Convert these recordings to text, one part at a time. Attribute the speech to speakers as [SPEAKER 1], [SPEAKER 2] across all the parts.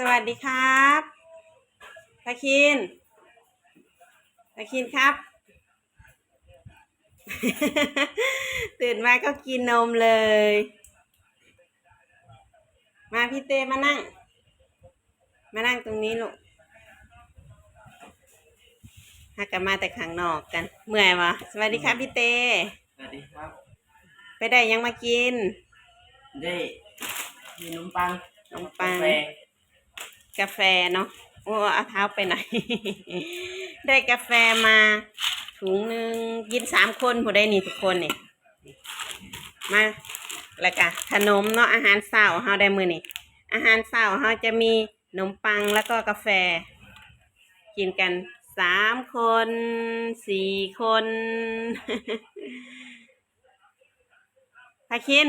[SPEAKER 1] สวัสดีครับพาคินพาคินครับ ตื่นมาก็กินนมเลย มาพี่เต้มานั่ง มานั่งตรงนี้ลูกหากกันมาแต่ข้างนอกกัน เมื่อยวะสวัสดีครับพี่เต้
[SPEAKER 2] สวัสดีครับ
[SPEAKER 1] ไปได้ยังมากิน
[SPEAKER 2] ได้มีนมปัง
[SPEAKER 1] นมปัง
[SPEAKER 2] กาแฟ
[SPEAKER 1] กาแฟเนาะโอ้เอาเท้าไปหน่อยได้กาแฟมาถุงหนึ่งกินสามคนผู้ได้นี่ทุกคนนี่มาแล้วก็ขนมเนาะอาหารเช้าเฮาได้มือนี่อาหารเช้าเฮาจะมีขนมปังแล้วก็กาแฟ กินกันสามคนสี่คนพาคิน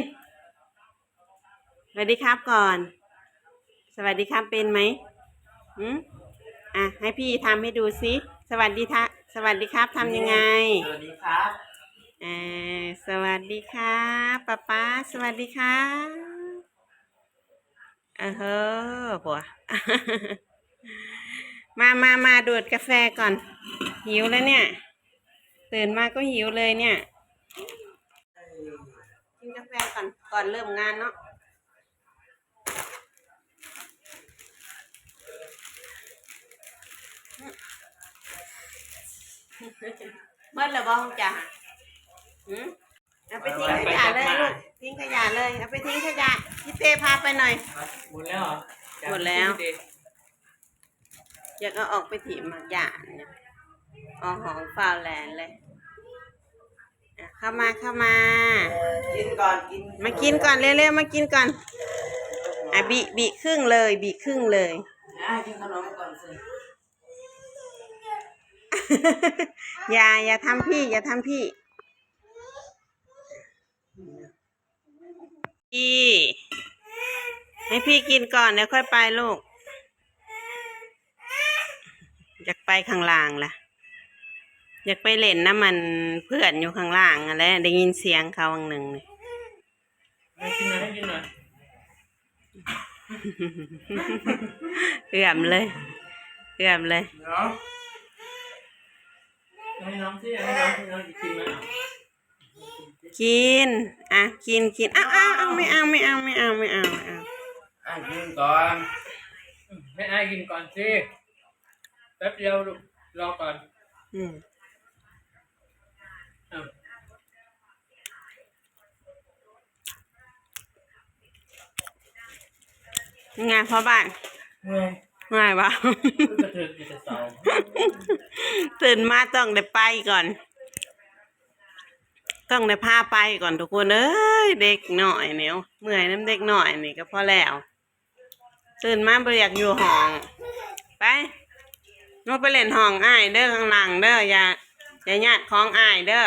[SPEAKER 1] สวัสดีครับก่อน สวัสดีครับเป็นไหมอืมอะให้พี่ทำให้ดูสิสวัสดีทะสวัสดีครับทำยังไง
[SPEAKER 2] สวัสดีครับ
[SPEAKER 1] เออสวัสดีครับป๊าป๊าสวัสดีครับเออเฮ้อบัวมามามาดูดกาแฟก่อน หิวแล้วเนี่ย ตื่นมาก็หิวเลยเนี่ย กินกาแฟก่อน ก่อนเริ่มงานเนาะ เมื่อไรบ้างจ้ะหืมเอาไปทิ้งขยะเลยลูกทิ้งขยะเลยเอาไปทิ้งขยะพี่เต้พาไปหน่อย
[SPEAKER 2] หมดแล้วเหรอ
[SPEAKER 1] หมดแล้ว อยากเอาออกไปถีบหมากหยาเนี่ยเออกของฟาวแลนด์เลยอะเข้ามาเข้ามา
[SPEAKER 2] กินก่อนกิน
[SPEAKER 1] มากินก่อนเร็วๆมากินก่อนอะบีบีครึ่งเลยบีครึ่งเลย
[SPEAKER 2] อะกินขนมก่อนสิ
[SPEAKER 1] อย่าอย่าทำพี่ อย่าทำพี่ พี่ ให้พี่กินก่อนเดี๋ยวค่อยไปลูก อยากไปข้างล่างล่ะ อยากไปเล่นน้ำมันเพื่อนอยู่ข้างล่างอะไรได้ยินเสียงเขาวังหนึ่งเลย
[SPEAKER 2] ให้กินหน่อยให้กินหน่อย
[SPEAKER 1] เอื่อมเลยเอื่อมเลย
[SPEAKER 2] เนาะ ให้น้องสิให้น้องให้น้องกินไหม
[SPEAKER 1] กิน อะ กินกินอ้าวอ้าวอ้าวไม่เอาไม่เอาไม่เอาไม่เอาไม่เอา
[SPEAKER 2] อะกินก่อน
[SPEAKER 3] ให้อายกินก่อนสิแป๊บเดียวลูกรอก่อน
[SPEAKER 1] อืม
[SPEAKER 3] อ้าว
[SPEAKER 1] งานพ่อบ้าน
[SPEAKER 2] เมื่อย
[SPEAKER 1] ง่ายวะ
[SPEAKER 3] กระเถิบอยู่แต่เสา
[SPEAKER 1] ตื่นมาต้องได้ไปก่อน ต้องได้พาไปก่อนทุกคนเอ้ยเด็กหน่อยเนี่ยเมื่อยน้ำเด็กหน่อยนี่ก็พอแล้วตื่นมาบ่อยากอยู่ห้อง ไปนกไปเล่นห้องอ้ายเด้อข้างหลังเด้ออย่าอย่าญาติของอ้ายเด้อ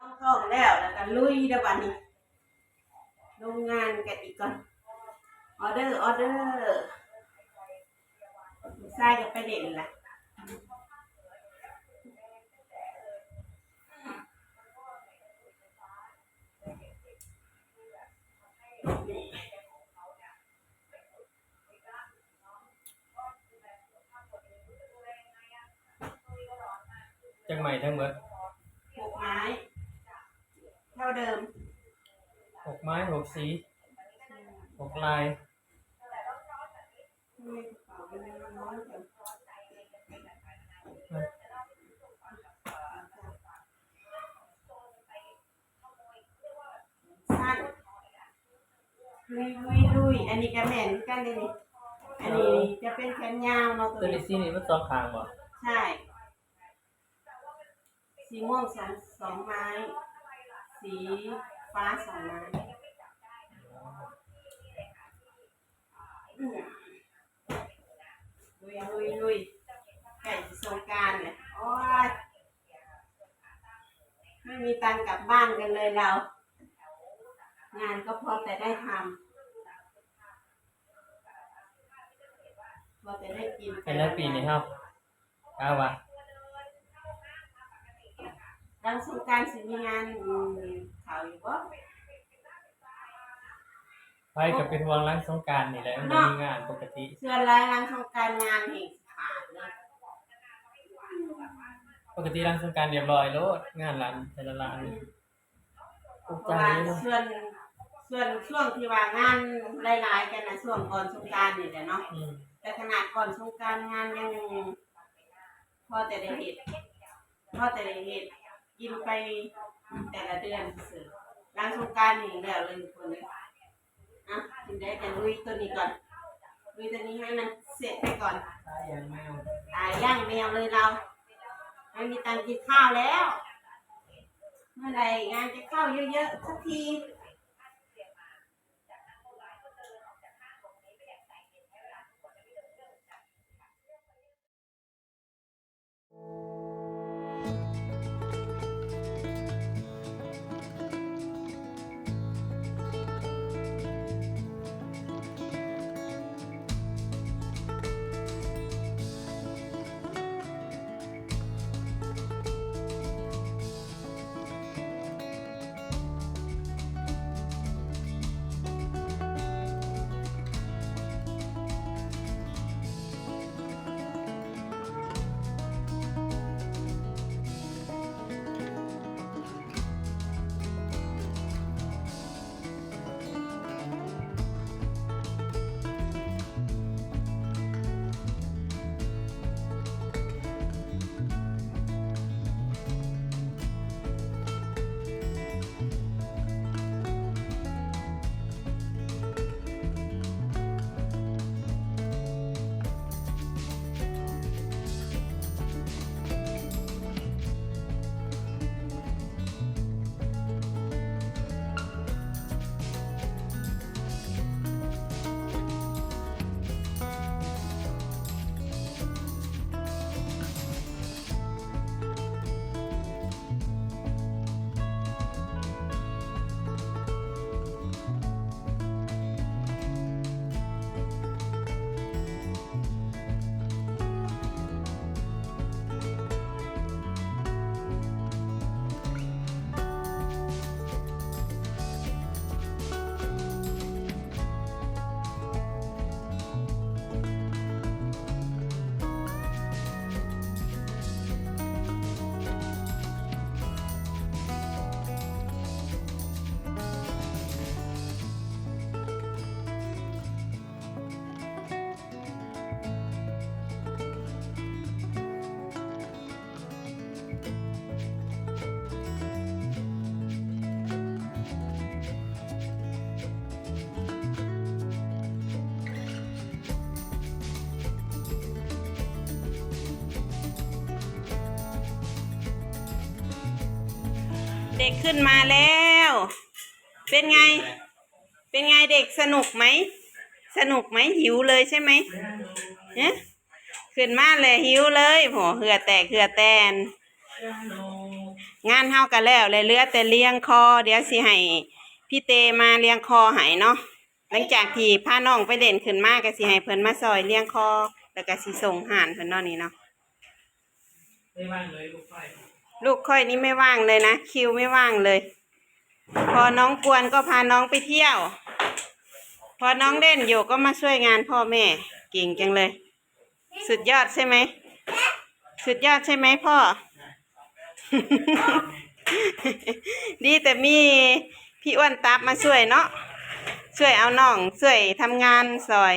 [SPEAKER 1] ต้องท้องแล้วแล้วก็ลุยเด้อบัดนี้โรงงานกันอีกก่อนออเดอร์ออเดอร์ ใส่กับไปเด่นล่ะ
[SPEAKER 3] จังใหม่ทั้งหมด
[SPEAKER 1] หกไม้ เท่าเดิม
[SPEAKER 3] หกไม้หกสีหกลาย
[SPEAKER 1] สั้นลุยลุยลุยอันนี้ก็แม่นกันเลยนี่อันนี้จะเป็นแขนยาวเนาะตั
[SPEAKER 3] ตัวว
[SPEAKER 1] นี้
[SPEAKER 3] นี้สีนี่มันสองข้างบ่
[SPEAKER 1] ใช่สีม่วงสองสองไม้ สีฟ้าสองไม้อืม ลุยลุยลุยไก่สงกรารเลยโอ้ยไม่มีตังค์กลับบ้านกันเลยเรา งานก็พอแต่ได้ทำพอแต่ได้กิน
[SPEAKER 3] ไอ้แล้วปีนี้ครับกล้าวะ
[SPEAKER 1] ดังสงกรารสิมีงานอืมเขาอยู่บ่
[SPEAKER 3] ไปกับเป็นวงล้างสงกรารนี่แหละมันบ่มีงานปกติ
[SPEAKER 1] เชื่อรายหลังของการงานแห่งขาดเลย
[SPEAKER 3] ปกติล้างสงกรารเรียบร้อยโลดงานร้านแต่ละร้านนี่ปก
[SPEAKER 1] เพ
[SPEAKER 3] ติ
[SPEAKER 1] ราะว่า
[SPEAKER 3] เนาะ
[SPEAKER 1] ส่วนส่วนช่วงที่ว่างานหลายๆกันนะช่วงก่อนสงกรารนี่แหละเนาะ
[SPEAKER 3] อืม
[SPEAKER 1] แต่ขนาดก่อนสงกรารงานยังพอแต่ได้เหตุพอแต่ได้เหตุกินไปแต่ละเดือนสื่อหลังสงกรารนี่แล้วเลยทุกคนเลย อะกินได้แต่ลุยตัวนี้ก่อนลุยตัวนี้ให้มันเสร็จไปก่อน
[SPEAKER 3] ตายอย่างแมว
[SPEAKER 1] ตายย่างแมวเลยเราไม่มีตังค์กินข้าวแล้ว เมื่อไหร่งานจะเข้าเยอะๆสักที ด็กขึ้นมาแล้ว เป็นไง เป็นไงเด็กสนุกไหม สนุกไหมหิวเลยใช่ไหมเนี่ยขึ้นมาเลยหิวเลยโหเหือแตกเหือแตน งานเฮากันแล้วเลยเหลือแต่เลี้ยงคอ เดี๋ยวสิให้พี่เตมาเลี้ยงคอให้เนาะหลังจากที่พาน้องไปเด่นขึ้นมาก็สิให้เพิ่นมาซอยเลี้ยงคอ แล้วก็สิส่งหานเพิ่นเนาะนี่เนาะ
[SPEAKER 3] ไม่ว่างเลูก
[SPEAKER 1] ค่อยนี่ไม่ว่างเลยนะ คิวไม่ว่างเลย พอน้องกวนก็พาน้องไปเที่ยว พอน้องเล่นอยู่ก็มาช่วยงานพ่อแม่ เก่งจังเลย สุดยอดใช่ไหม สุดยอดใช่ไหมพ่อ ดีแต่มีพี่อ้วนตับมาช่วยเนาะ ช่วยเอาน้อง ช่วยทำงานซอย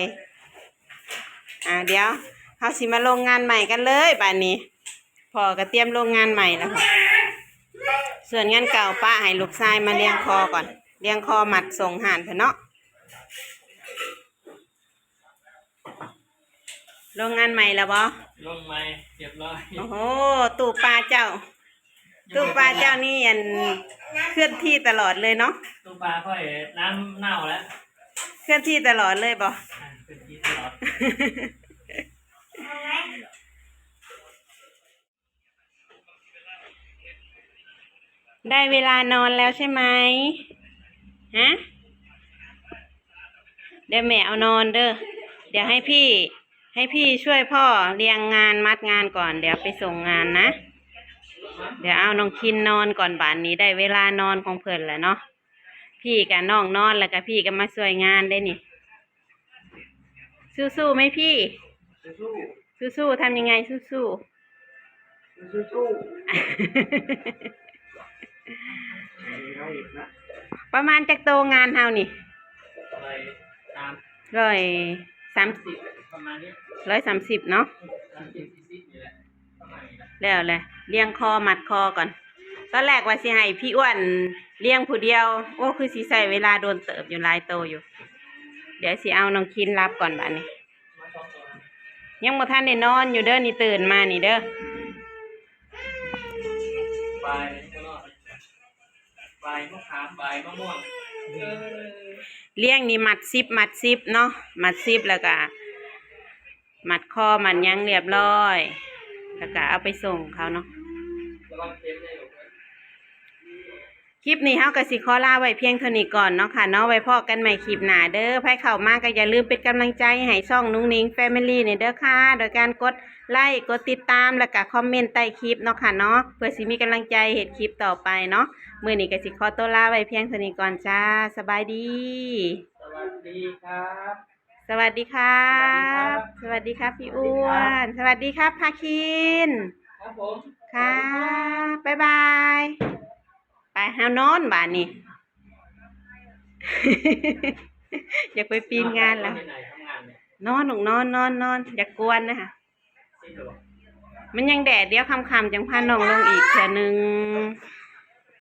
[SPEAKER 1] อ่าเดี๋ยวเขาสิมาลงงานใหม่กันเลยบ้านนี้ พอก็เตรียมโรงงานใหม่แล้วค่ะส่วนงานเก่าป้าให้ลูกชายมาเลี้ยงคอก่อนเลี้ยงคอหมัดส่งหานเถอะเนาะโรงงานใหม่แล้วบอ
[SPEAKER 3] ลงไม้เรียบร้อย
[SPEAKER 1] โอ้โหตู้ปลาเจ้า ตู้ปลาเจ้านี่ยันเคลื่อนที่ตลอดเลยเนาะ
[SPEAKER 3] ตู้ปลาค่อยน้ำเน่าแล้ว
[SPEAKER 1] เคลื่อนที่ตลอดเลยบอ
[SPEAKER 3] อะเป็นที่ตลอด
[SPEAKER 1] ได้เวลานอนแล้วใช่ไหมฮะ เดี๋ยวแม่เอานอนเด้อ เดี๋ยวให้พี่ ให้พี่ช่วยพ่อเรียงงานมัดงานก่อน เดี๋ยวไปส่งงานนะ เดี๋ยวเอาน้องคินนอนก่อนบ่านนี้ได้เวลานอนของเพิ่นแล้วเนาะ พี่กับน้องนอนแล้วก็พี่ก็มาช่วยงานได้นี่ สู้ๆไหมพี่
[SPEAKER 2] สู้
[SPEAKER 1] สู้ๆทำยังไงสู้
[SPEAKER 2] สู้สู้
[SPEAKER 1] ๆ ประมาณจากโตงานเฮานี่ร้อยสาม
[SPEAKER 3] สิบร้
[SPEAKER 1] อยสามสิบเนาะ
[SPEAKER 3] แหละประมาณนี้นะ
[SPEAKER 1] แล้วเลยเลี้ยงคอมัดคอก่อน ตอนแรกว่าสิให้พี่อ้วนเลี้ยงผู้เดียว โอ้คือสิใส่เวลาโดนเติบอยู่ลายโตอยู่ เดี๋ยวสิเอาน้องคินรับก่อนบ้านนี้ ยังบ่ทันได้นอนอยู่เด้อนี่ตื่นมานี่เด้อ
[SPEAKER 3] ใบมะขามใบมะม่วงเออ
[SPEAKER 1] เลี้ยงนี่มัดซิบมัดซิบเนาะมัดซิบแล้วก็มัดคอมัดยังเรียบร้อย แล้วก็เอาไปส่งเขาเนาะ
[SPEAKER 3] ระวังเค็มได้ลูกนะ
[SPEAKER 1] คลิปนี้เฮาก็สิขอลาไว้เพียงเท่านี้ก่อนเนาะค่ะเนาะไว้พอกันใหม่คลิปหน้าเด้อใครเข้ามาก็อย่าลืมเป็นกำลังใจให้ช่องนุ้งนิ้งแฟมิลี่เนี่ยเด้อค่ะ โดยการกดไลค์กดติดตามแล้วก็คอมเมนต์ใต้คลิปเนาะค่ะเนาะเพื่อสิมีกำลังใจเห็นคลิปต่อไปเนาะมื้อนี้ก็สิขอตัวลาไว้เพียงเท่านี้ก่อนจ้าสบายดี
[SPEAKER 3] สวัสดีครับ
[SPEAKER 1] สวัสดีครับ สวัสดีครับพี่อ้วน สวัสดีครับพาคิน
[SPEAKER 3] ครับผม
[SPEAKER 1] ครับบ๊ายบาย ไปหานอนบ้านนี่อยากไปปีนงานแล้ว
[SPEAKER 3] ไปไหนทำงานเนี่ย
[SPEAKER 1] นอนหนุกนอนนอนนอนอย่ากกวนนะคะ
[SPEAKER 3] สิ้นหรอ
[SPEAKER 1] มันยังแดดเดียวคำๆจังพาน้องลงอีกเถื่อหนึ่ง
[SPEAKER 3] เ